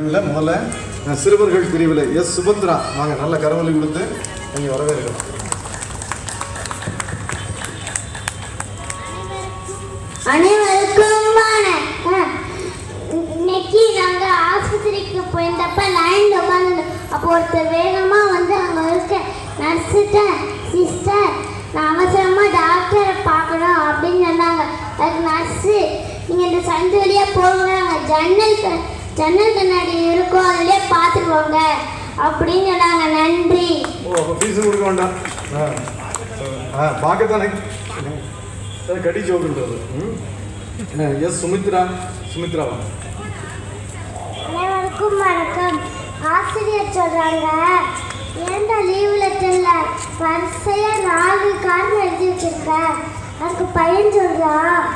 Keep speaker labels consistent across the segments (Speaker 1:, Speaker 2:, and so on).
Speaker 1: பிரிவில் முதல்ல சிறுவர்கள் பிரிவில் எஸ் சுபத்ரா. வாங்க நல்ல கரவொலி கொடுத்து நீங்கள் வரவேற்கலாம்.
Speaker 2: அனைவருக்கும் இன்னைக்கு நாங்க ஆஸ்பத்திரிக்கு போயிருந்தப்ப லைன்ல உட்காந்து அப்போ ஒருத்தர் வேகமா வந்து அங்க இருக்க நர்ஸுட்ட சிஸ்டர் நான் அவசரமா டாக்டரை பார்க்கணும் அப்படின்னு சொன்னாங்க. அதுக்கு நர்ஸு நீங்க இந்த சந்து வழியா போங்க ஜன்னல் ஜன்னல் கண்ணாடி இருக்கும் அதுலயே பார்த்துக்கோங்க அப்படின்னு சொன்னாங்க. நன்றி.
Speaker 1: ஓ அப்போ ஃபீஸும் கொடுக்க வேண்டாம். ஆ. பார்க்கத்தானே கடி ஜோக்குன்றது எஸ் சுமித்ரா? சுமித்ரா வாங்க
Speaker 2: அனைவருக்கும் வணக்கம். ஆசிரியர் சொல்றாங்க ஏன்டா லீவ் லெட்டர்ல வரிசையா நாலு காரணம் எழுதி வச்சிருக்க. அதுக்கு பையன் சொல்றான் சார்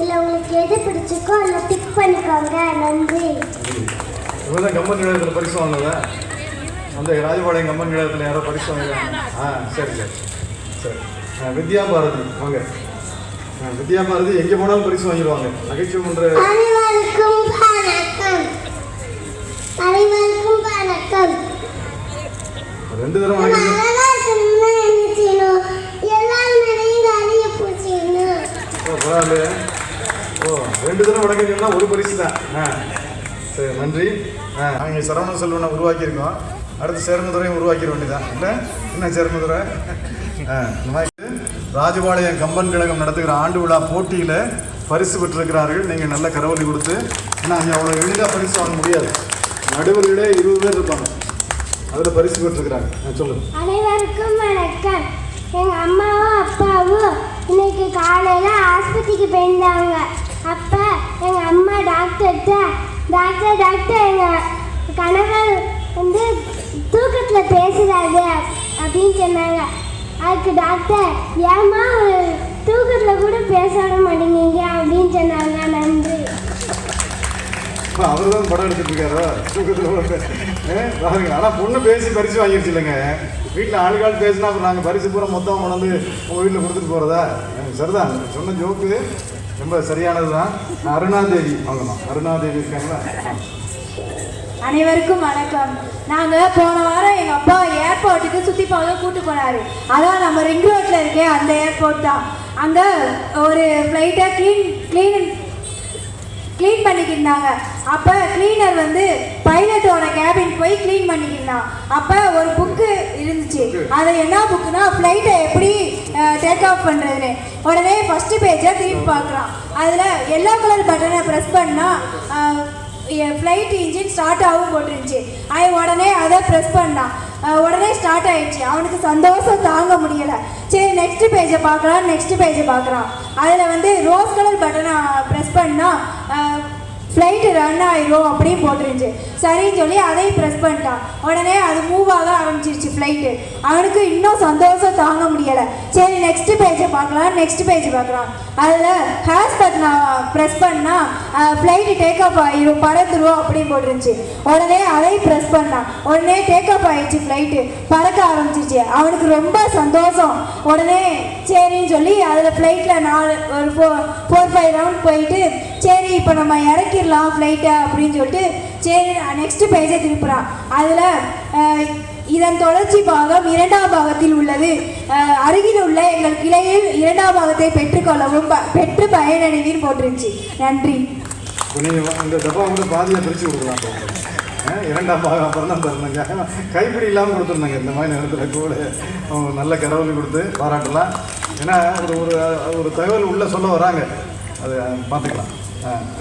Speaker 2: இல்லை உங்களுக்கு எது பிடிச்சிருக்கோ அதில் டிக் பண்ணிக்கோங்க. நன்றி.
Speaker 1: இவங்க தான் கம்பன் நிலையத்தில் பரிசு வாங்கினதா அந்த ராஜபாளையம் கம்பன் நிலையத்தில் யாரோ பரிசு வாங்கினாங்க ஆ சரி சரி. சரி. வித்யா பாரதி வாங்க. வித்யா பாரதி எங்கே போனாலும் பரிசு வாங்கிடுவாங்க. நகைச்சுவை
Speaker 2: வணக்கம்
Speaker 1: ரெண்டு தடவை வாங்கிடுங்க.
Speaker 2: நல்லா
Speaker 1: ரெண்டு தடவை வடக்கு சொன்னால் ஒரு பரிசு தான் ஆ சரி நன்றி. ஆ நாங்கள் சரவண செல்வனை உருவாக்கியிருக்கோம். அடுத்து சேர்மதுரையும் உருவாக்கிற வேண்டியதான் இல்லை என்ன சேர்மதுரை? ஆ இந்த மாதிரி. ராஜபாளையம் கம்பன் கழகம் நடத்துகிற ஆண்டு விழா போட்டியில் பரிசு பெற்றிருக்கிறார்கள். நீங்கள் நல்ல கரவொலி கொடுத்து ஏன்னா அங்கே அவ்வளோ எளிதாக பரிசு வாங்க முடியாது. நடுவர்களே இருபது பேர் இருப்பாங்க. அதில் பரிசு பெற்றிருக்கிறாங்க. ஆ சொல்லுங்கள்
Speaker 2: அனைவருக்கும் வணக்கம். எங்கள் அம்மாவும் அப்பாவும் இன்னைக்கு காலையில் ஆஸ்பத்திரிக்கு போயிருந்தாங்க அப்போ எங்கள் அம்மா டாக்டர்கிட்ட டாக்டர் டாக்டர் எங்கள் கணவர் வந்து தூக்கத்தில் பேசுகிறாரு அப்படின்னு சொன்னாங்க. அதுக்கு டாக்டர் ஏம்மா தூக்கத்தில் கூட பேச விட மாட்டேங்கிறீங்க அப்படின்னு சொன்னாங்க. நன்றி.
Speaker 1: அவர் தான் படம் எடுத்துட்டு இருக்காரோ தூக்கத்தில் பாருங்க ஆனால் பொண்ணு பேசி பரிசு வாங்கிடுச்சு இல்லைங்க. வீட்டில் ஆளுகால் பேசினா அப்புறம் நாங்கள் பரிசு பூரா மொத்தம் கொண்டு வந்து உங்கள் வீட்டில் கொடுத்துட்டு போகிறதா சரிதான். நீங்க சொன்ன ஜோக்கு ரொம்ப சரியானது தான் அருணாதேவி அவங்க தான் அருணாதேவி இருக்காங்களா?
Speaker 3: அனைவருக்கும் வணக்கம். நாங்கள் போன வாரம் எங்கள் அப்பா ஏர்போர்ட்டுக்கு சுற்றி பார்க்க கூட்டு போனார். அதான் நம்ம ரிங் ரோட்டில் இருக்கே அந்த ஏர்போர்ட் தான். அங்கே ஒரு ஃப்ளைட்டை க்ளீன் க்ளீன் க்ளீன் பண்ணிக்கிருந்தாங்க அப்போ க்ளீனர் வந்து பைலட்டோட கேபின் போய் க்ளீன் பண்ணிக்கிருந்தான் அப்போ ஒரு புக்கு இருந்துச்சு. அது என்ன புக்குனா ஃப்ளைட்டை எப்படி டேக் ஆஃப் பண்ணுறதுன்னு உடனே ஃபஸ்ட்டு பேஜை திருப்பி பார்க்குறான். அதில் எல்லோ கலர் பட்டனை ப்ரெஸ் பண்ணால் ஃப்ளைட் இன்ஜின் ஸ்டார்ட் ஆகும் போட்டுருந்துச்சு. அவன் உடனே அதை ப்ரெஸ் பண்ணான். உடனே ஸ்டார்ட் ஆயிடுச்சு. அவனுக்கு சந்தோஷம் தாங்க முடியல. சரி நெக்ஸ்ட் பேஜை பார்க்கலாம் நெக்ஸ்ட் பேஜை பார்க்குறான் அதில் வந்து ரோஸ் கலர் பட்டனை ப்ரெஸ் பண்ணால் ஃப்ளைட்டு ரன் ஆயிரும் அப்படின்னு போட்டுருந்துச்சு. சரின்னு சொல்லி அதையும் ப்ரெஸ் பண்ணிட்டான். உடனே அது மூவ் ஆக ஆரம்பிச்சிருச்சு ஃப்ளைட்டு அவனுக்கு இன்னும் சந்தோஷம் தாங்க முடியலை. சரி நெக்ஸ்ட் பேஜை பார்க்கலாம். நெக்ஸ்ட் பேஜ் பார்க்கலாம். அதில் ஹேஸ் பட்டனை ப்ரெஸ் பண்ணால் ஃப்ளைட்டு டேக் ஆஃப் ஆயிரும். பறந்துருவோம் அப்படின்னு போட்டுருந்துச்சு. உடனே அதையும் ப்ரெஸ் பண்ணான். உடனே டேக் ஆஃப் ஆயிடுச்சு ஃப்ளைட்டு பறக்க ஆரம்பிச்சிச்சு அவனுக்கு ரொம்ப சந்தோஷம். உடனே சரின்னு சொல்லி அதில் ஃப்ளைட்டில் நாலு ஒரு ஃபோர் ஃபோர் ஃபைவ் ரவுண்ட் போயிட்டு சரி இப்போ நம்ம இறக்கிடலாம் ஃப்ளைட்டை அப்படின்னு சொல்லிட்டு சரி நெக்ஸ்ட் பேஜை திருப்புறான். அதில் இதன் தொடர்ச்சி பாகம் இரண்டாம் பாகத்தில் உள்ளது. அருகில் உள்ள எங்கள் கிளையில் இரண்டாம் பாகத்தை பெற்றுக்கொள்ளவும் ப- பெற்று பயனடைவீர் போட்டுருந்துச்சு நன்றி.
Speaker 1: இப்போ இந்த டப்பா வந்து பாதியாக பிரித்து கொடுக்கலாம். இரண்டாம் பாகம் அப்புறம் தான் தரணுங்க. கைப்பிடி இல்லாமல் கொடுத்துருந்தாங்க இந்த மாதிரி நேரத்தில் கூட நல்ல கடவுள் கொடுத்து பாராட்டலாம். ஏன்னா ஒரு ஒரு தகவல் உள்ளே சொல்ல வராங்க. அது பார்த்துக்கலாம். ஆ அடுத்து